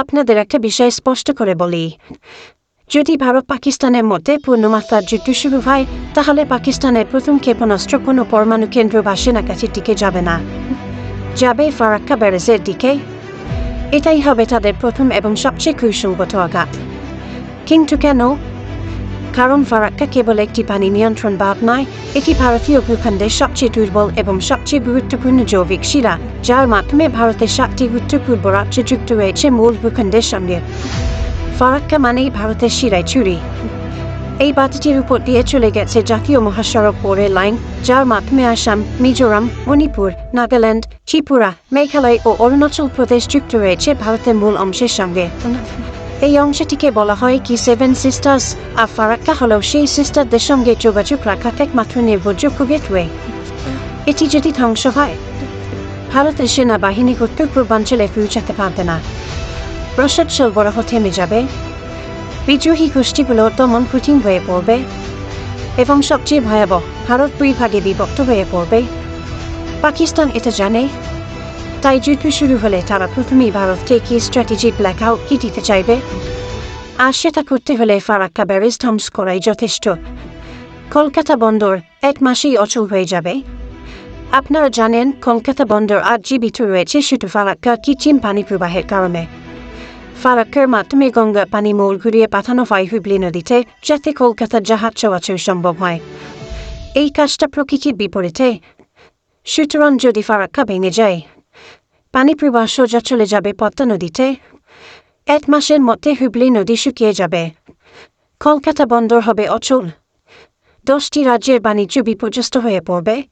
আপনাদের একটা বিষয় স্পষ্ট করে বলি। যদি ভারত পাকিস্তানের মধ্যে পূর্ণমাত্রার যুদ্ধ শুরু হয়, তাহলে পাকিস্তানের প্রথম ক্ষেপণাস্ত্র কোনো পরমাণু কেন্দ্র বা কাছে টিকে যাবে না। যাবে ফারাক্কা ব্যারেজের দিকে। এটাই হবে তাদের প্রথম এবং সবচেয়ে কুসংগত আঘাত। কিন্তু কেন কারণ ফারাক্কা কেবল একটি পানি নিয়ন্ত্রণ বাঁধ নয়, এটি ভারতীয় ভূখণ্ডের সবচেয়ে দুর্বল এবং সবচেয়ে গুরুত্বপূর্ণ জৈবিক শিরা যার মাধ্যমে ভারতের সাতটি উত্তর পূর্ব রাজ্য যুক্ত রয়েছে মূল ভূখণ্ডের সঙ্গে। ফারাক্কা মানেই ভারতের শিরায় চুরি এই বাতিটির উপর দিয়ে চলে গেছে জাতীয় মহাসড়ক পরে লাইন, যার মাধ্যমে আসাম, মিজোরাম, মণিপুর, নাগাল্যান্ড, ত্রিপুরা, মেঘালয় ও অরুণাচল প্রদেশ যুক্ত রয়েছে ভারতের মূল অংশের সঙ্গে। এই অংশটিকে বলা হয় কি সেভেন সিস্টার্স আর ফারাক্কা হল সেই সিস্টারদের সঙ্গে যোগাযোগ রাখা একমাত্র নির্ভরযোগ্য গেটওয়ে এটি যদি ধ্বংস হয়, ভারতের সেনাবাহিনী উত্তর পূর্বাঞ্চলে পৌঁছাতে পারবে না। রসদ সরবরাহ থেমে যাবে। বিদ্রোহী গোষ্ঠীগুলো দমন কঠিন হয়ে পড়বে। এবং সবচেয়ে ভয়াবহ, ভারত দুই ভাগে বিভক্ত হয়ে পড়বে। পাকিস্তান এটা জানে। তাই যুদ্ধ শুরু হলে তারা প্রথমেই ভারতকে কি স্ট্র্যাটেজি ব্ল্যাক আউট দিতে চাইবে। আর সেটা করতে হলে ফারাক্কা ব্যারেজ ধ্বংস করাই যথেষ্ট। কলকাতা বন্দর এক মাসেই অচল হয়ে যাবে। আপনারা জানেন, কলকাতা বন্দর আজ জীবিত রয়েছে শুধু ফারাক্কা কিচিম পানি প্রবাহের কারণে। ফারাক্কার মাধ্যমে গঙ্গা পানি মোড় ঘুরিয়ে পাঠানো হয় হুগলি নদীতে যাতে কলকাতার জাহাজ চলাচল সম্ভব হয়। এই কাজটা প্রকৃতির বিপরীতে। সুতরাং যদি ফারাক্কা ভেঙে যায় পানি প্রবাহ সোজা চলে যাবে পদ্মা নদীতে। এক মাসের মধ্যে হুগলি নদী শুকিয়ে যাবে। কলকাতা বন্দর হবে অচল। দশটি রাজ্যের বাণিজ্য বিপর্যস্ত হয়ে পড়বে।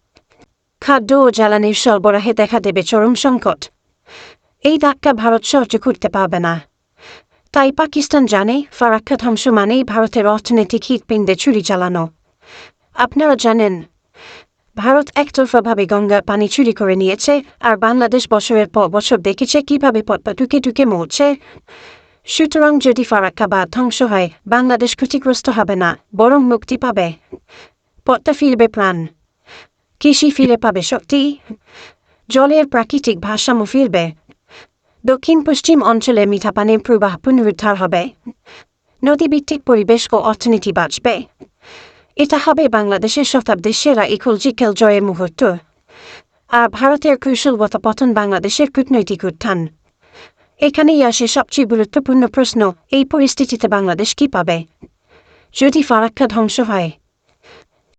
খাদ্য ও জ্বালানির সরবরাহে দেখা দেবে চরম সংকট। এই ধাক্কা ভারত সহ্য করতে পারবে না। তাই পাকিস্তান জানে, ফারাক্কা ধ্বংস মানেই ভারতের অর্থনৈতিক হৃৎপিণ্ডে চুরি চালানো। আপনারা জানেন ভারত একতরফাভাবে গঙ্গার পানি চুরি করে নিয়েছে আর বাংলাদেশ বছরের পর বছর দেখেছে কীভাবে পদ্মা টুকে টুকে মরছে। সুতরাং যদি ফারাক্কা বা ধ্বংস হয়, বাংলাদেশ ক্ষতিগ্রস্ত হবে না, বরং মুক্তি পাবে। পদ্মা ফিরবে প্রাণ। কৃষি ফিরে পাবে শক্তি। জলের প্রাকৃতিক ভারসাম্য ফিরবে। দক্ষিণ পশ্চিম অঞ্চলে মিঠা পানির প্রবাহ পুনরুদ্ধার হবে। নদীভিত্তিক পরিবেশ ও অর্থনীতি বাঁচবে। এটা হবে বাংলাদেশের শতাব্দীর সেরা ইকোলজিক্যাল জয়ের মুহূর্ত। আর ভারতের কৌশলগত পতন বাংলাদেশের কূটনৈতিক উত্থান। এখানেই আসে সবচেয়ে গুরুত্বপূর্ণ প্রশ্ন, এই পরিস্থিতিতে বাংলাদেশ কি পাবে? যদি ফারাক্কা ধ্বংস হয়